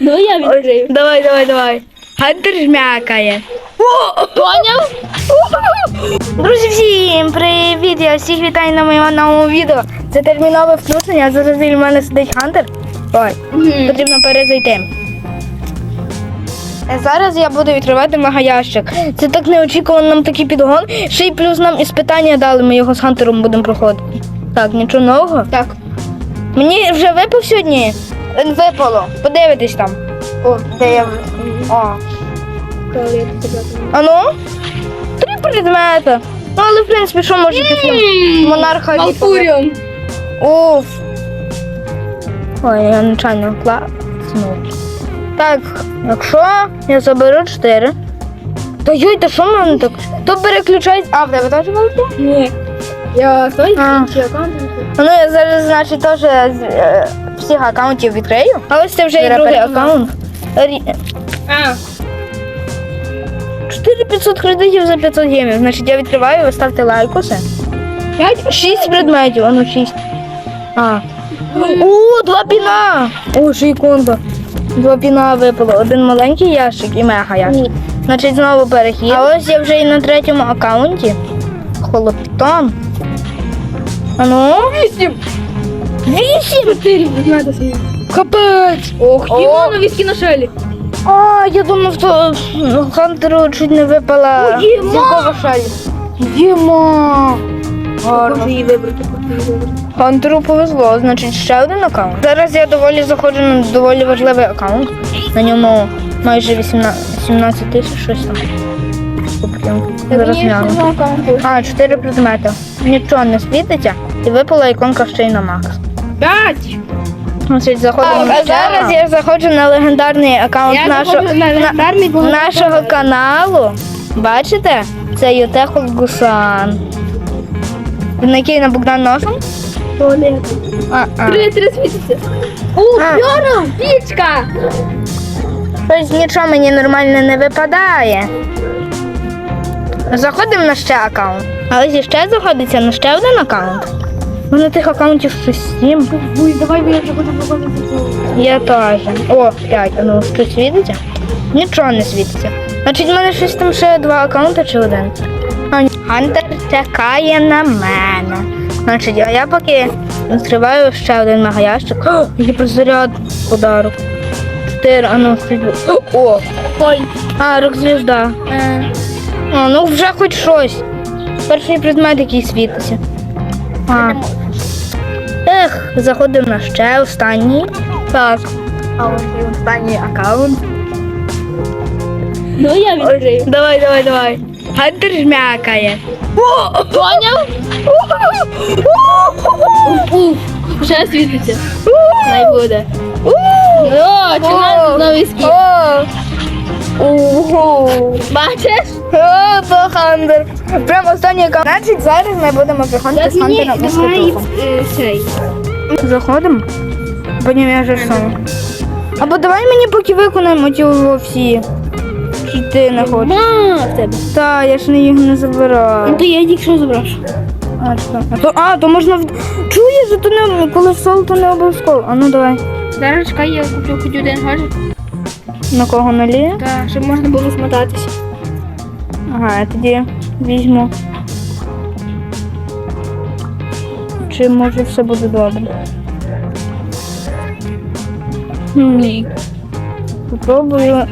Ну я відкрию. Давай, давай, давай. Хантер жмякає. Поняв? Друзі, всім привіт! Я всіх вітаю на моєму новому відео. Це термінове включення. Зараз біля мене сидить Хантер. Ой, потрібно перезайти. Е, Зараз я буду відкривати мегаящик. Це так неочікувано нам такий підгон. Ще й плюс нам іспитання дали, ми його з Хантером будемо проходити. Так, нічого нового. Так. Мені вже випав сьогодні? Випало. Подивитись там. О, де я. А ну? Три предмети. Ну, але в принципі, що може після монарха Малфуріон. Уф. Ой, я нечайно класнув. Так, якщо я заберу 4. Та йой, та що в мене так? То переключається. А, в тебе теж велике? Ні. Я той А. чи аккаунт? Ну, я зараз, значить, теж е, всіх аккаунтів відкрию. А ось це вже і другий аккаунт. Рі- А. 4500 кредитів за 500 гемів. Значить, я відкриваю, ви ставте лайк усе. П'ять? 6 предметів, а ну 6. А. О, два піна! О, ще й конго. Два піна випало. Один маленький ящик і мега ящик. Значить, знову перехід. А ось я вже і на третьому аккаунті. Холоптон. А ну? Вісім. Вісім! Чотири предмети свої. Капець! Ох, О. Дімона віскі на шелі. А, я думав, то Хантеру чуть не випала О, Діма! зіркова шаль. Діма! Гарно. Хочу її вибрати, хочу її вибрати. Хантеру повезло, значить ще один аккаунт. Зараз я доволі заходжу на доволі важливий аккаунт. На ньому майже 18, 17 тисяч щось там. Зараз гляну. А, 4 предмети. Нічого не світиться. І випала іконка ще й на Макс. П'ять. Значить, заходимо. А, зараз я заходжу на легендарний аккаунт Я нашого, на легендарний, бо- нашого каналу. Бачите? Це Ютехо Гусан. На який на Богдан носом? Три, три світиться. У, Фьора, пічка. Тобто нічого мені нормально не випадає. Заходимо на ще аккаунт. А ось іще заходиться на ще один аккаунт. У мене тих аккаунтів щось сім. Ой, давай, я вже хочу побачити. Я теж. О, п'ять. Ну щось світиться? Нічого не світиться. Значить, в мене щось там ще два аккаунти чи один. Хантер чекає на мене. Значить, а я поки відкриваю ще один мегаящик. О, який про заряд подарок. Чотири, а ну, О, Ой. а, рок-звізда. Е, А, ну вже хоч щось. Перший предмет, який світиться. А. Ех, заходимо на ще останній. Так. А ось останній аккаунт. Ну я відкрию. Давай, давай, давай. Хантер жмякає. Поняв? Вже світиться. Най буде. О, чина знову віскі. О! Бачиш? О, то Хантер. Прям останній аккаунт. Значить, зараз ми будемо приходити з Хантером на скрипку. е, цей. Заходимо. Потім я вже сам. Або давай мені поки виконаємо ті всі. Чи ти не хочеш? В тебе. Та, я ж не їх не Ну забираю. то я тільки що забрав. А, що? А, то, а, то можна в. Чуєш, то не коли то не обов'язково. А ну давай. Зараз чекай, я куплю хоч один гаджет. На кого наліє? Так, щоб можна було смотатися. Ага, я тоді візьму. Чи може все буде добре? Ні. Попробую.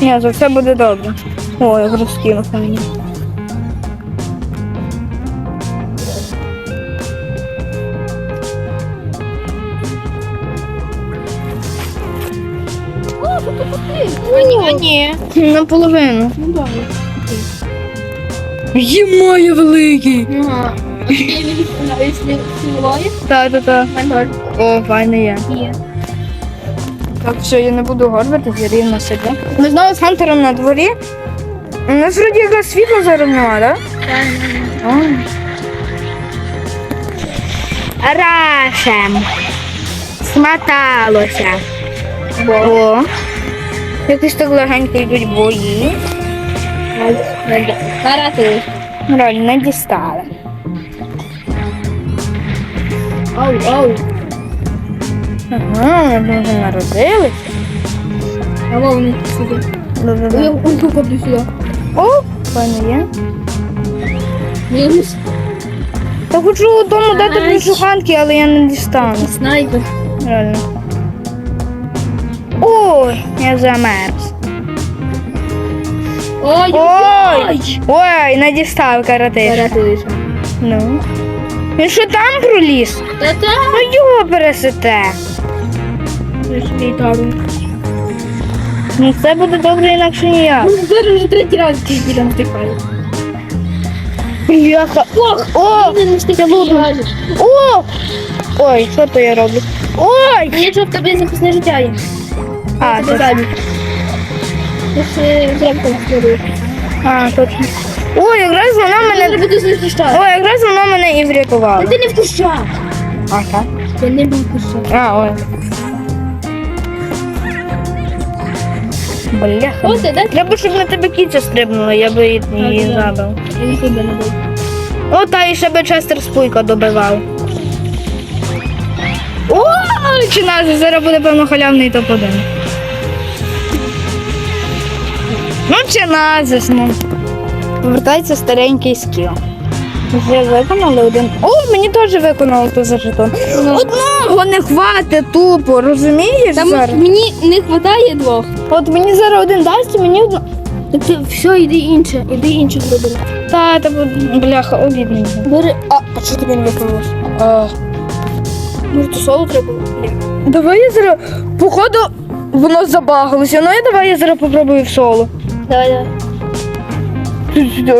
Ні, за все буде добре. О, я розкинув на мені. Ні, а ні. Наполовину. Ну добре. Є великий! Ага. Так, так, так. О, файне є. Так, все, я не буду горбатися, я рівно сиджу. Ми знову з Хантером на дворі. У нас вроді якраз світло зараз нема, так? Рашем. Смоталося. О. Якось так легенько йдуть бої. Карати. Реально не дістали. Оу, оу. Ага, ми вже народилися. А мов не сюди. Я ульту ходу сюди. О, пані є. Мінус. Та хочу дому дати Ай. пришуханки, але я не дістану. Снайпер. Реально. Ой, я замерз. Ой, Ой! Ой, не дістав каратиш. Рятуєш. Ну. Він що там проліз? Та-та. Ну його пересете. Ну це буде добре, інакше ніяк. Ну, Зараз вже третій раз тільки там втикає. Бляха. Ох, о, Ти не о! Ой, що то я роблю? Ой! Нічого в тебе захисне життя є. А, Тебе точно. Зранку. А, точно. Ой, якраз вона Мене. Ой, якраз вона мене і врятувала. Та ти не вкущав. А, так? Ти не був вкущав. А, ой. Бляха. О, ти, да? Треба, щоб на тебе кіця стрибнула, я би її, її забив. Я нікуди не був. О, та і ще би Честер Спуйка добивав. О, чи нас зараз буде певно халявний топ-1. Ну, чи назис, ну. Повертається старенький скіл. Вже виконали один. О, мені теж виконали ту за жетон. Одного не хватить тупо, розумієш? Там зараз? мені не вистачає двох. От мені зараз один дасть, і мені одно. Ти все, іди інше, іди інше зроби. Та, та бу- бляха, обідно. Бери. А, а що тобі не виконалось? А. Може, то соло треба? Ні. Давай я зараз. Походу, воно забагалося. Ну я давай я зараз попробую в соло. Давай, давай.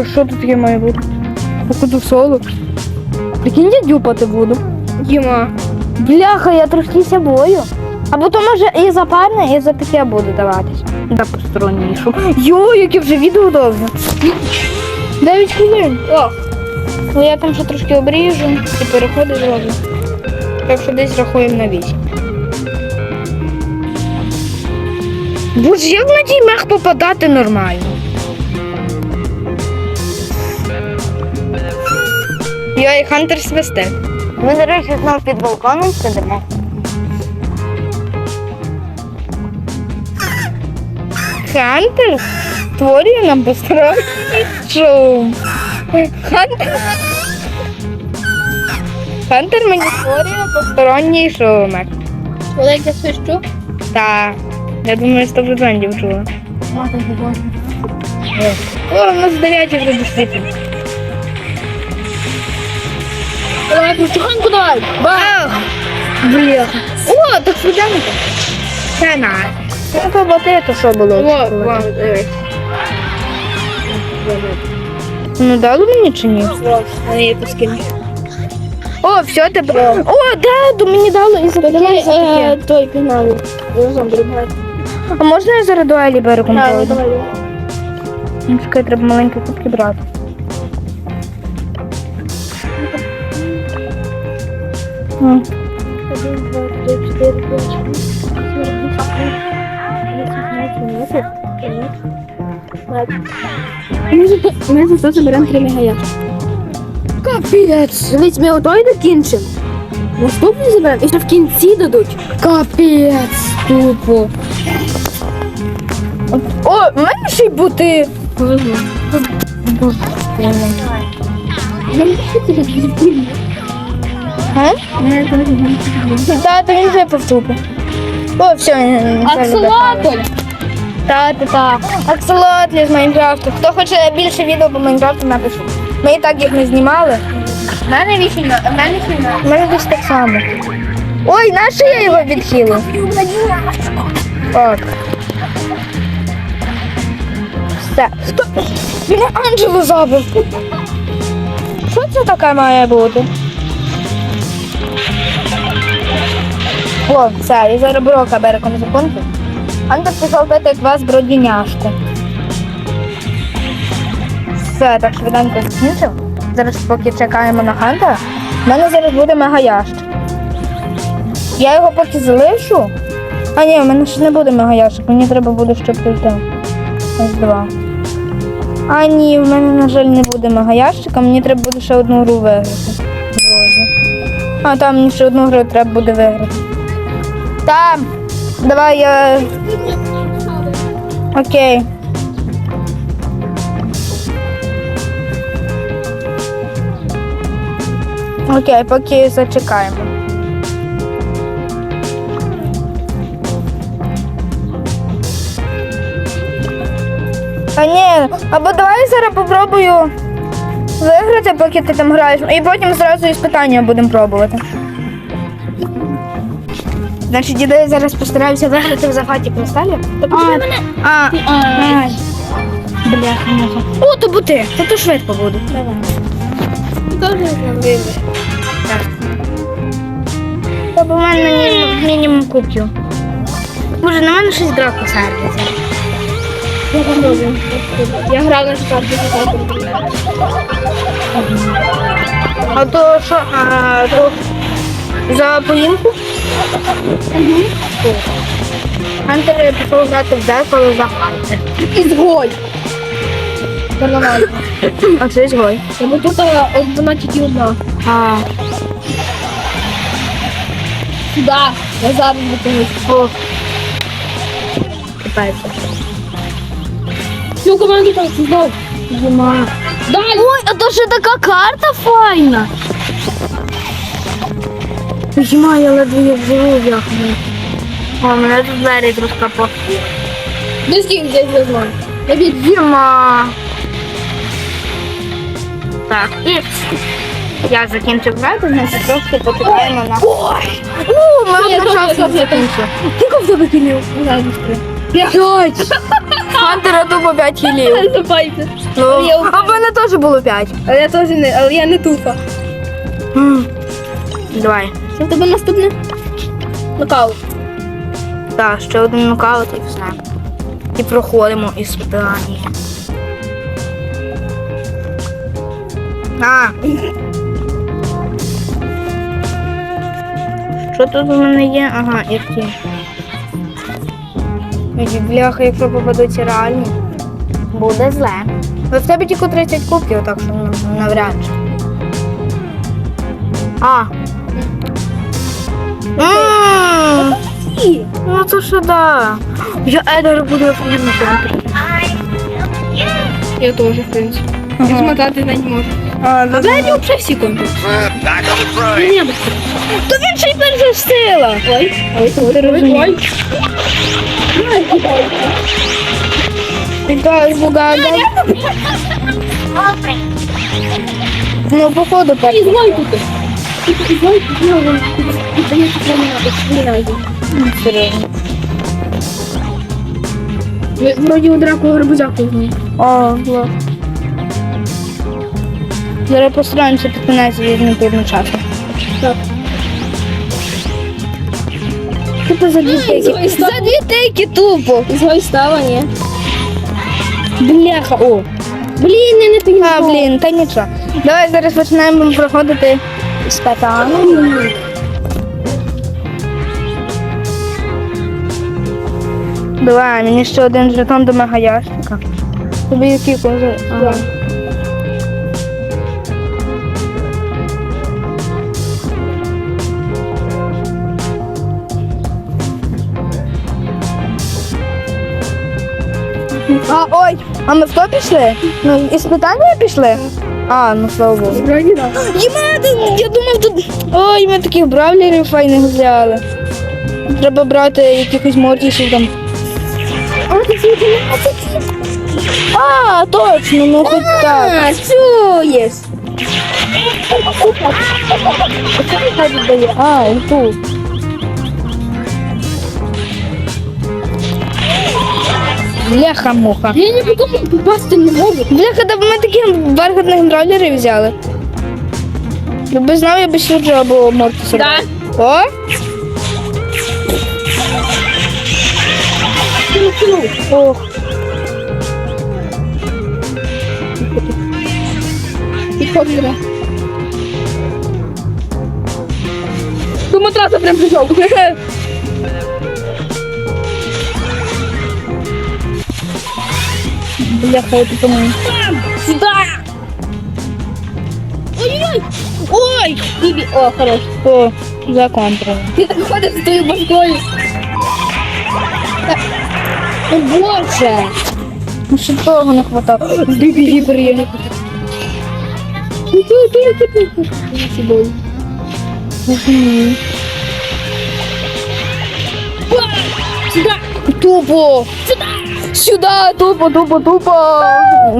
А що тут таке має бути? Походу соло. Прикинь, я дюпати буду. Діма. Бляха, я трошки бою. Або то може і за парне, і за таке буде даватись. Да постороннішу. Йо, яке вже відео довго. 9 хвилин. О, Ну я там ще трошки обріжу і переходи зроблю. Так що десь рахуємо на 8. Боже, як на тій мех попадати нормально? Я і Хантер свисте. Ми, до речі, знову під балконом сидимо. Хантер створює нам посторонній шум. Хантер. Хантер мені створює посторонній шумок. коли я свищу. Так. Я думаю, 100% чула. Мати побачу. О, у нас 9 вже до світу. Давай, прочуханку давай. Бах! Бляха. О, так швиденько. Це на. Ну, то боти, то що було? Во, во, дивись. Ну дали мені чи ні? Вот, а я это скину. О, все, тебе. О, да, до мені дало і Давай, запитали за э, таке. той пенал. Я сам другая. А можна я зараз дуелі беру Да, ну контроль? давай. давай. Ну, Чекай, треба маленькі кубки брати. М. Один, два, три, пять, девять, десять, Ми заберемо три мегаяшки. Капець! Дивись, ми отой докінчимо. Наступний заберемо і ще в кінці дадуть. Капець, тупо. О, мене бути. Повезло. А? Та, то він вже повтупив. О, все, він Та, та, та. Акселотль з Майнкрафту. Хто хоче більше відео по Майнкрафту, напишу. Ми і так їх не знімали. У мене вісім, у мене сім. У мене десь так само. Ой, нащо я його відхилив? Так. Все. Хто? Він Анджелу забив. Що це таке має бути? О, все, я зараз брока берегом закончу. Антон пішов пити квас бродіняшку. Все, так швиденько закінчив. Зараз поки чекаємо на Хантера. У мене зараз буде мегаящик. Я його поки залишу. А ні, в мене ще не буде мегаящик, мені треба буде ще прийти. Ось два. А ні, в мене, на жаль, не буде мегаящика, мені треба буде ще одну гру виграти. А там мені ще одну гру треба буде виграти. Там! Давай я Окей. Окей, поки зачекаємо. А ні, або давай зараз попробую виграти, поки ти там граєш, і потім зразу із питання будемо пробувати. Значить, діда я зараз постараюся виграти в захваті кристалів. А, а, а, бляха, муха. О, то бути, то то швидко буде. Так. Тобто в мене мінімум, куп'ю. Може, на мене щось драко сердиться. Я попробую. Я грав на четвертій А то що, а, то за поїмку? Хантер пішов грати в дзеркало за Хантер. Ізгой. Нормально. А це згой. Бо тут одна тільки одна. А, Сюди. Я зараз виконуюсь. о. Капець. Всю команду там знов. Дима. Далі. Ой, а то ще така карта файна. Дима, я ледве їх живу в'яхну. О, мене тут двері трошки по. Де скільки здесь візьму? Я від Дима. Так, і я закінчив грати, значить трошки почекаємо на. Ой! О, ми Ні, одночасно добре, добре. закінчили. Скільки в тебе? П'ять! Хантера тупо п'ять хілів. Забайте. Ну, Я а в мене теж було п'ять. Але я теж не, але я не тупа. М. Давай. Що в тебе наступне? Нокаут. Так, ще один нокаут і все. І проходимо іспитання. А. Що тут у мене є? Ага, які. Бляха, якщо попадуться реальні, буде зле. Але в тебе тільки 30 кубків, так що ну, навряд чи. А. Ну то що да. Я Едер буду оформити. Я теж, в принципі. Змотати не можу. А, ну, Дай мені взагалі всі. Ні, то він ще й перша сила. Ой, ой, Ти розумієш? Ти кажеш, бугада. Ну, походу, так. Ізгой тут. Ізгой тут. Ну, він дає тут Серйозно. Ви вроді у драку гарбузяку знову. О, вот. Зараз постараємося під кінець візьмати одночасно. Так. Тупо за дві тейки. За дві тейки тупо. Ізгой стала, ні. Бляха, о. Блін, я не тоді. А, блін, та нічого. Давай зараз починаємо проходити спитання. Давай, мені ще один жетон до мегаящика. Тобі які кози? Ага. А, ой, а ми в то пішли? Ну, і спитання пішли? А, ну слава Богу. Вроді так. Я думав тут. Ой, ми таких бравлерів файних взяли. Треба брати якихось мортісів там. А, точно, ну хоч так. А, чуєш. А, і тут. Бляха-муха. Я не потім попасти не можу. Бляха, да ми таких бархатних бравлерів взяли. Якби знав, я би сюди або мортісів. Да. О! Ох. Підходи, да. До матраса прям прийшов. Бляха, я тут умею. Сюда! Ой-ой-ой! Ой! Бібі, о, хорош. О, законтрили. Ти так ходиш з тою башкою. Так. О, Боже! Ну ще того не хватало. Біби гіпер я не хочу. Ну, ти, ти, ти, ти, ти. Ці бої. Сюда! Тупо. Сюда, тупо, тупо, тупо.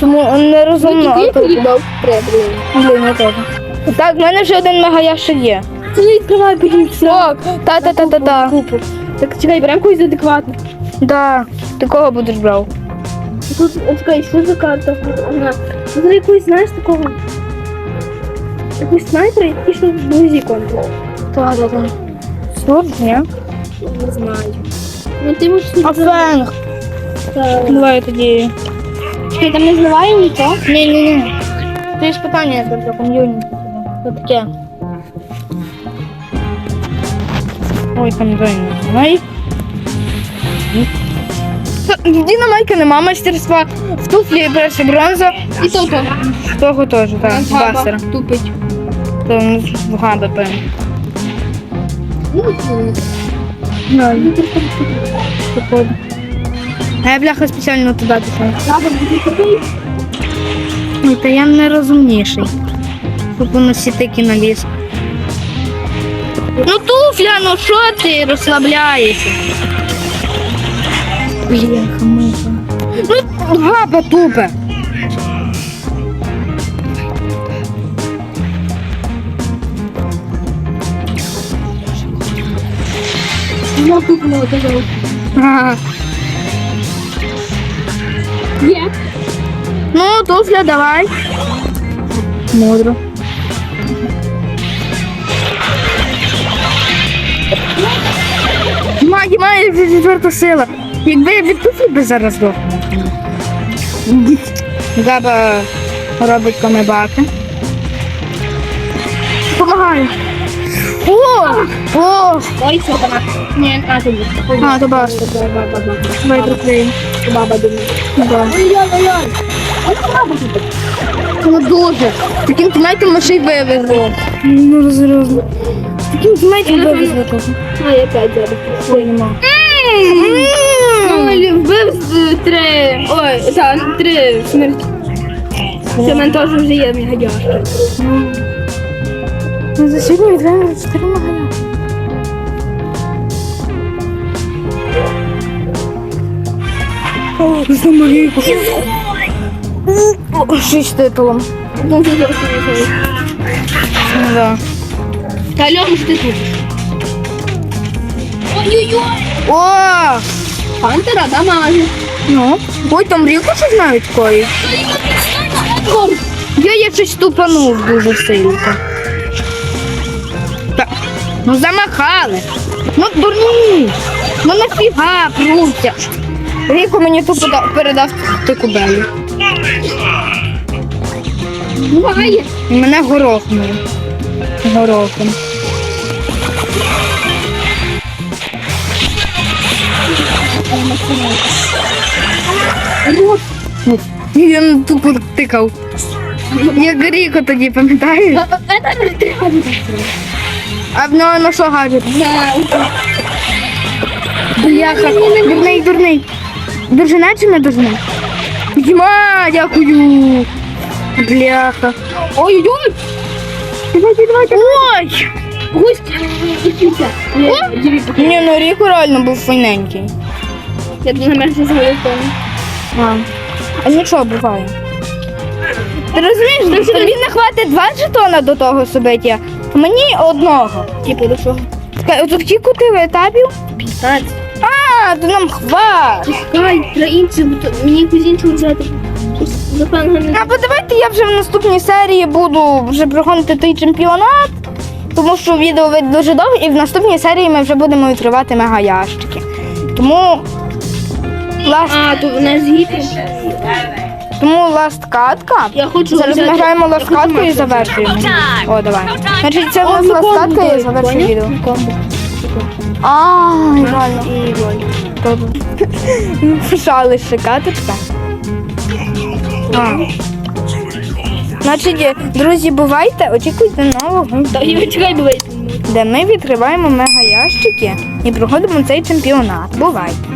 Чому не розумно? Ти тупо. блін. Я теж. Так, в мене вже один мегаящик є. Це не відкривай, блін, все. О, та-та-та-та-та. Так, чекай, беремо когось адекватно. Да. Ти кого будеш брав? Тут, чекай, що за карта? Ага. Тут якусь, знаєш, такого? Якусь снайпера, і що вблизі контур. Так, так, так. Слот, ні? Не знаю. Ну ти можеш А фенг. Давай тоді. Чекай, там не зливає нічого? Ні, ні, ні. Ти ж питання про ком'юніті. Що таке? Ой, там зайняно. Знай. Дінамайка нема мастерства. В туфлі перша бронза. І толко. Того теж, так. Бастера. Тупить. В габа, певно. Походу. А я бляха спеціально туди пішла. Ну, та я не розумніший. Щоб воно всі наліз. Ну туфля, ну що ти розслабляєшся? Бляха, миха. Ну, гапа тупе. Ти зовут. Ага. Є. Ну, туфля, давай. Мудро. Має, має вже четверта сила. Якби я від туфлі би зараз здох. Габа робить комебаки. Помагаю. О! О! Ой, що там? Ні, а тобі. А, то. Баба, Давай приклеїмо. баба думає. Да. Ой-ой-ой. Ну дуже. Таким тімейтом ми ще й вивезли. Ну, серйозно. Таким тімейтом вивезли. А, я п'ять зараз. Ой, нема. Ой, вбив три. Ой, так, три смерті. Це мене теж вже є мегадяшки. Ну, за сьогодні віддаємо 4 магазини. Шість титулом. Да. Та Льош, ти тут. Ой-ой-ой. О! Пантера дамаже. Ну, ой, там ріку щось навіть кої. Я я щось тупанув дуже сильно. Так. Ну замахали. Ну дурні. Ну нафіга пруться. Ріку мені тупо да- передав таку белю. Буває. І мене горохнули. Горохом. Він тупо тикав. Як Ріко тоді, пам'ятаєш? А в нього на що гаджет? Бляха, дурний, дурний. Держина чи не держина? Діма, дякую. Бляха. Ой-ой-ой. Давайте, давайте. Ой! Дівчинка. Ні, ну Ріко реально був файненький. Я думаю, мене щось зробив. А, а нічого буває. Ти розумієш, тобі не хватить два жетона до того собиття, а мені одного. Типу, до чого? От скільки ти етапів? 15. А, то нам хват. Чекай, для інших, бо то мені якусь іншу взяти. Напевно, не Або давайте я вже в наступній серії буду вже проходити той чемпіонат, тому що відео вийде дуже довго, і в наступній серії ми вже будемо відкривати мегаящики. Тому ласт, А, то вона з тому ласт катка. Я хочу Зараз ми взяти- граємо ласт катку і завершуємо. О, давай. Значить, це О, нас ну, ласт комбо катка і буде, завершую відео. Комбо. А, реально. І. Пишали ще каточка. А. Значить, друзі, бувайте, очікуйте нового де ми відкриваємо мегаящики і проходимо цей чемпіонат. Бувайте!